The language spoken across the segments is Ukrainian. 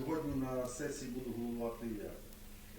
Сьогодні на сесії буду головувати я.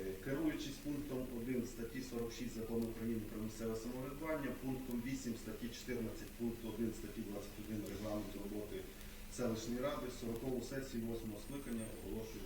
Е, Керуючись пунктом 1 статті 46 Закону України про місцеве самоврядування, пунктом 8 статті 14, пункту 1 статті 21 регламенту роботи селищної ради, 40-му сесію 8 скликання оголошую.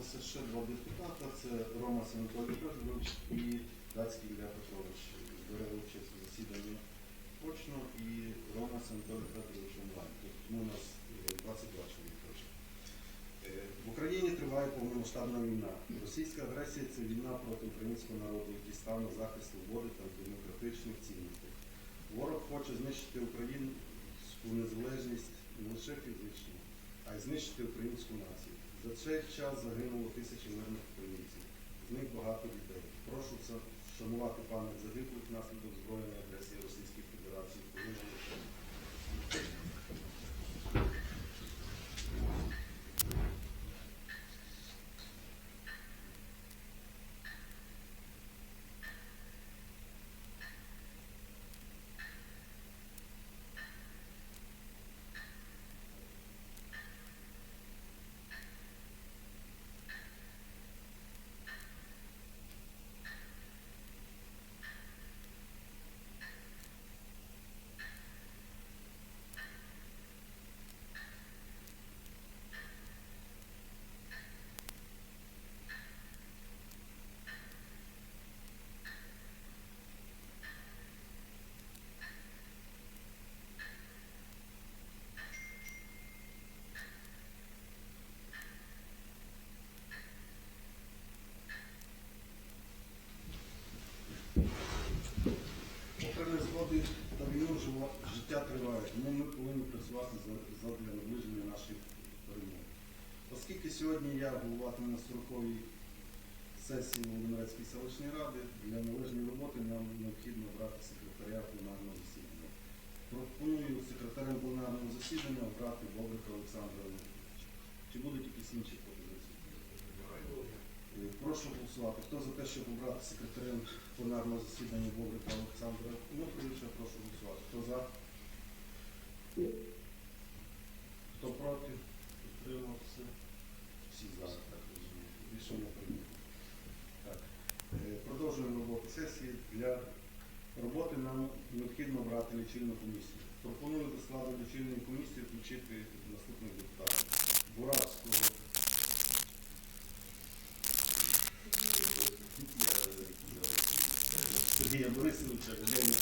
Доєдналися ще два депутата. Це Ромас Анатолій Федорович і Дацький Ілля Петрович. Бере участь у засіданні очно і Ромас Анатолій Федорович онлайн. Тобто ну, у нас е, 22 чоловіка. вже. Е, В Україні триває повномасштабна війна. Російська агресія це війна проти українського народу, який став на захист свободи та демократичних цінностей. Ворог хоче знищити українську незалежність не лише фізично, а й знищити українську націю. За цей час загинуло тисячі мирних українців, з них багато дітей. Прошу вшанувати пам'ять загиблих внаслідок збройної агресії Російської Федерації. Працювати за- задля наближення наших перемог. Оскільки сьогодні я головатиму на 40-й сесії Володимирецької селищної ради, для належної роботи нам необхідно обрати секретаря пленарного засідання. Пропоную секретарем пленарного засідання обрати Бобрика Олександра Олексійовича. Чи будуть якісь інші пропозиції? Е, Прошу голосувати. Хто за те, щоб обрати секретарем пленарного засідання Бобрика Олександра Дмитровича, прошу голосувати. Хто за? Хто проти? Утримався? Всі за, так розумію. Рішення прийнято. Так. Е, Продовжуємо роботу сесії. Для роботи нам необхідно обрати лічильну комісію. Пропоную до складу лічильної комісії включити наступних депутатів. Буравського, Сергія Борисовича, Леніна.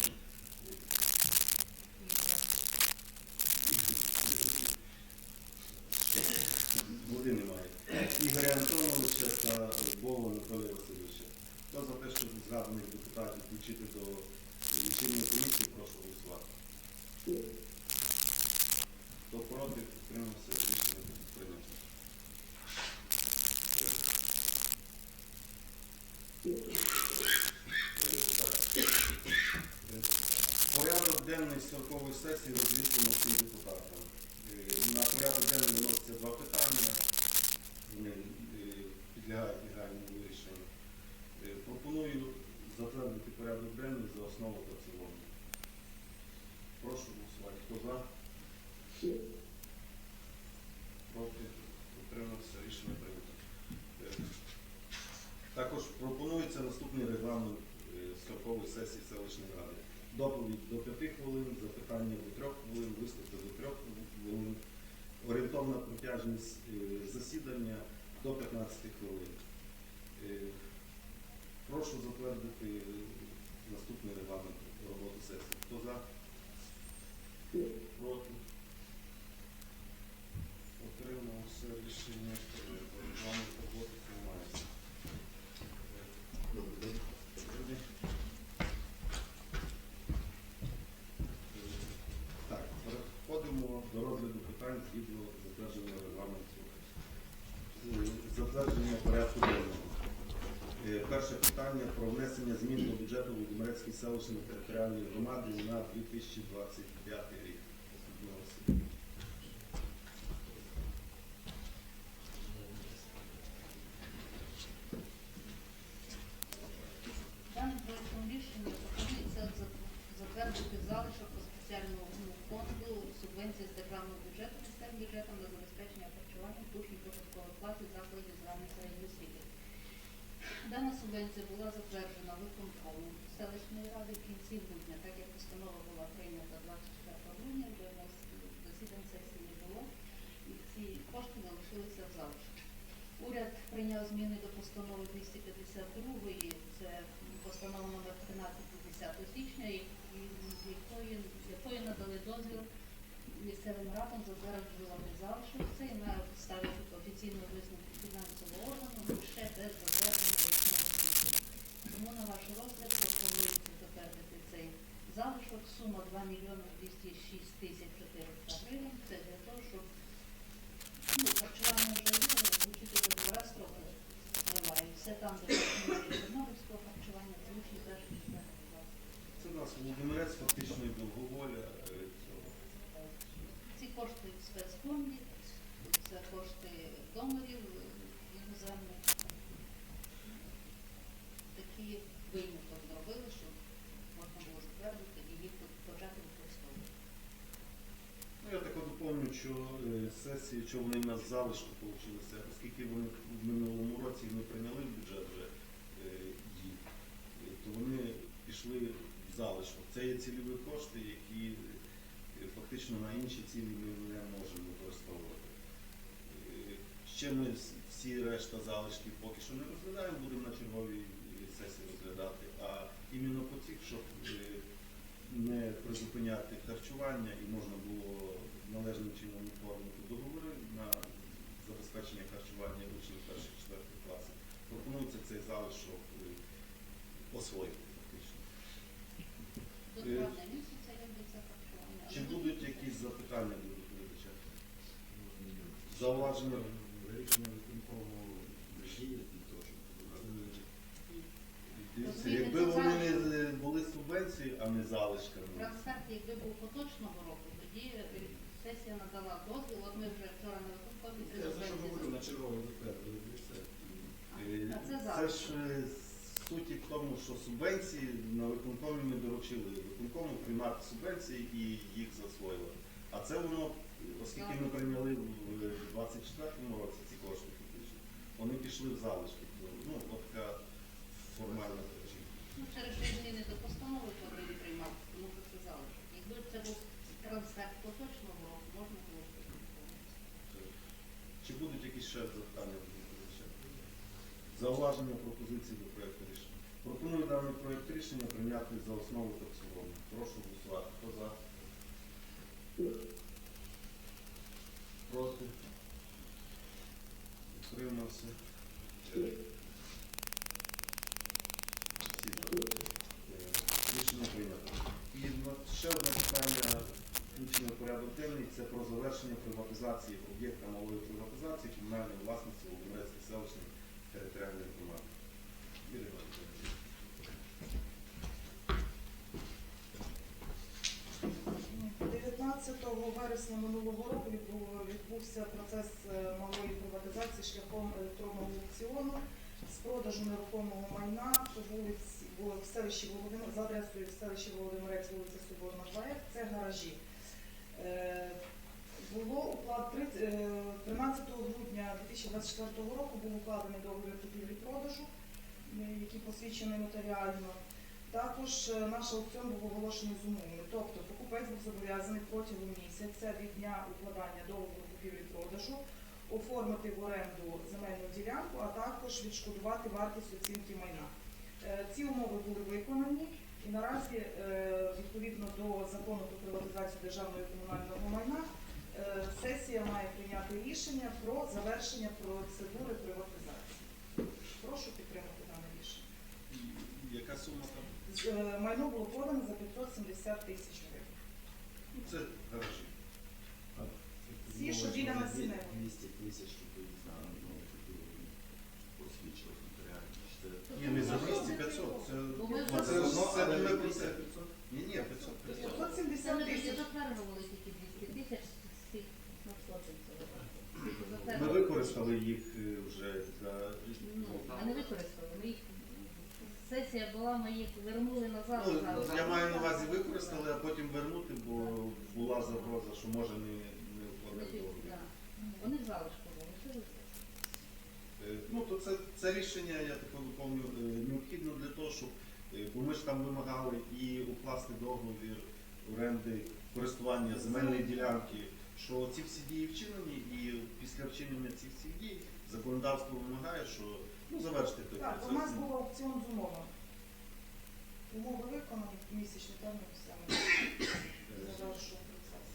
Води немає. Ігоря Антоновича та Бова Анатолія Васильовича. Хто за те, щоб згаданих депутатів включити до лічильної комісії, прошу голосувати. Хто проти, підтримався, рішення прийнято. Е, так. Е, Порядок денний 40 сесії розвіщено всім депутатам. Е, На порядок денний виносяться два питання. Вони е, підлягають негайному вирішенню. Е, Пропоную затвердити порядок денний за основу та цілому. Прошу голосувати. Хто за? Проти? Утримався. Рішення прийнято. Також пропонується наступний регламент 40 сесії селищної ради. Доповідь до 5 хвилин, запитання до 3 хвилин, виступи до 3 хвилин, орієнтовна протяжність е, засідання до 15 хвилин. Е, Прошу затвердити е, наступний регламент роботи сесії. Хто за? Проти? Отримався рішення. е, згідно затвердженого регламенту. Затвердження порядку денного. Е, Перше питання про внесення змін до бюджету Володимирецької селищної територіальної громади на 2025 рік. Даним проектом рішення пропонується за- затвердити залишок по спеціальному фонду субвенції з державного бюджету місцевим бюджетом на забезпечення харчування учнів початкових класів закладів загальної середньої освіти. Дана субвенція була затверджена виконкомом селищної ради в кінці грудня, так як постанова була прийнята 24 грудня, вже у нас засідань сесії не було, і ці кошти залишилися в залишку. Уряд прийняв зміни до постанови 252, це постанова номер 13 10 січня, з якої, якої надали дозвіл місцевим радам затверджувати залишок. Це і має ставити офіційну висновку фінансового органу, ну, ще без затвердження. Тому на ваш розгляд пропонується затвердити цей залишок. Сума 2 мільйони 206 тисяч 400 гривень. Це для того, щоб Ну, харчування вже є, але звучить до двора строки триває. Все там, де немає чорнобильського харчування, це учні перших четвертих класів. Це у нас Володимирець, фактично і довговоля е, цього. Ці кошти в спецфонді, це кошти донорів е, іноземних. Такі виняток зробили, щоб можна було затвердити і їх почати використовувати. Ну, я так от доповню, що е, сесії, що вони в нас залишку получилися, оскільки вони в минулому році не прийняли в бюджет вже е, їх, е, то вони пішли в залишок. Це є цільові кошти, які е, фактично на інші цілі ми не можемо використовувати. Е, Ще ми всі решта залишків поки що не розглядаємо, будемо на черговій е, сесії розглядати. А іменно по цих, щоб е, не призупиняти харчування і можна було належним чином оформити договори на забезпечення харчування учнів перших четвертих класів. Пропонується цей залишок е, освоїти фактично. Е. Чи будуть якісь запитання до доповідача? Зауваження? Рішення виконкому діє для того, щоб Дивіться, якби вони не були субвенції, а не залишками. Трансферт, якби був поточного року, тоді сесія надала дозвіл. От ми вже вчора на виконкомі Я за що говорю, на черговий затвердили, і все. Е, А це Це зараз. ж е, суті в тому, що субвенції на виконкомі ми доручили виконкому приймати субвенції і їх засвоїли. А це воно, оскільки ми прийняли в 24-му році ці кошти фактично, вони пішли в залишки. Ну, от така формальна причина. Ну, через зміни до постанови, коли приймав, тому що це залишок. Якби це був Чи будуть якісь ще запитання? Зауваження пропозиції до проекту рішення. Пропоную даний проект рішення прийняти за основу та цілому. Прошу голосувати. Хто за? Проти? Утримався? Всі за. Е, Рішення прийнято. І на- ще одне питання включення в порядок денний це про завершення приватизації об'єкта малої приватизації комунальної власності Володимирецької селищної територіальної громади. Ірина Анатоліївна. 15 вересня минулого року відбувся процес е, малої приватизації шляхом електронного аукціону з продажу нерухомого майна по вулиці в селищі Володимир за адресою в селищі Володимирець, вулиця Соборна 2Ф, це гаражі. Е, Було уклад е, 13 грудня 2024 року був укладений договір купівлі-продажу, е, який посвідчений нотаріально. Також е, наш аукціон був оголошений з умовами. Тобто покупець був зобов'язаний протягом місяця від дня укладання договору купівлі-продажу оформити в оренду земельну ділянку, а також відшкодувати вартість оцінки майна. Е, Ці умови були виконані і наразі е, відповідно до закону про приватизацію державного і комунального майна е, сесія має прийняти рішення про завершення процедури приватизації. Прошу підтримати дане рішення. Яка сума там? Е, Майно було продано за 570 тисяч гривень. Ну, це гаражі. Всі, що біля Насіннева. 200 тисяч, щоб не знаю, ну, посвідчилось нотаріально. Це Ні, не за 200, 500. Це, ну, це, це, це це. 500? Ні, ні, 500, 500. 570 Це ми тисяч. затверджували тільки 200 тисяч з тих надходжень. Ми використали їх е, вже для Ну, ми не використали. Ми їх сесія була, ми їх вернули назад. Ну, зразу. я маю на увазі використали, а потім вернути, бо була загроза, що може не, не договір. да. Вони в залишку були. Що ви це? Е, Ну, то це, це рішення, я так доповню, е, необхідно для того, щоб, е, бо ми ж там вимагали і укласти договір оренди користування земельної ділянки, що ці всі дії вчинені, і після вчинення цих всіх дій законодавство вимагає, що ну, завершити той Так, у процес. нас був аукціон з умовами. Умови виконані, місячний термін все ми завершуємо процес.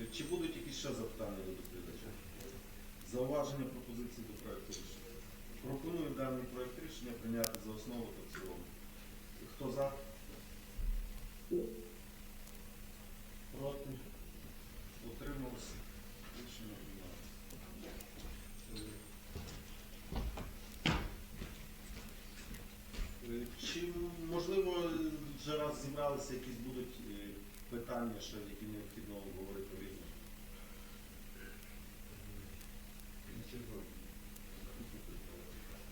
Е, Чи будуть якісь ще запитання до доповідача? Зауваження пропозиції до проекту рішення. Пропоную даний проект рішення прийняти за основу та в цілому. Хто за? Проти? Утримався? Рішення приймається. Е, Чи можливо вже раз зібралися якісь будуть е, питання, які необхідно обговорити різно?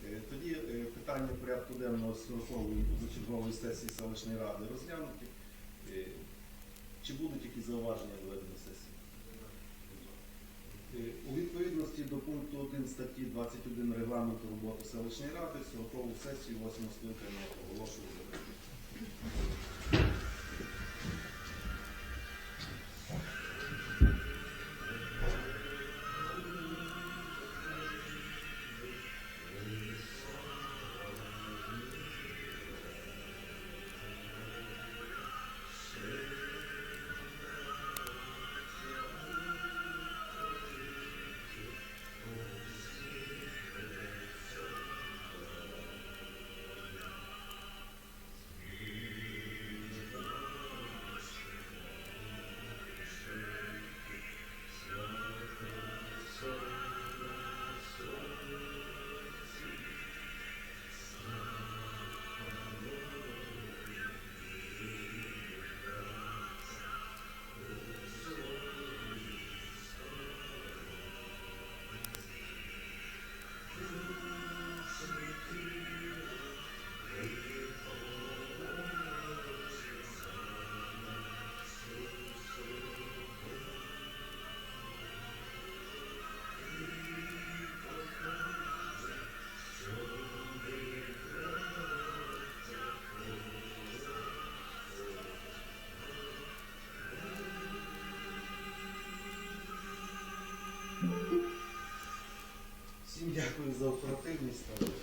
Е, Тоді е, питання порядку денного 40-ї позачергової сесії селищної ради розглянуті. Е, Чи будуть якісь зауваження до ведення сесії? У відповідності до пункту 1 статті 21 регламенту роботи селищної ради 40-ту сесію 8 скликання оголошую Cristo.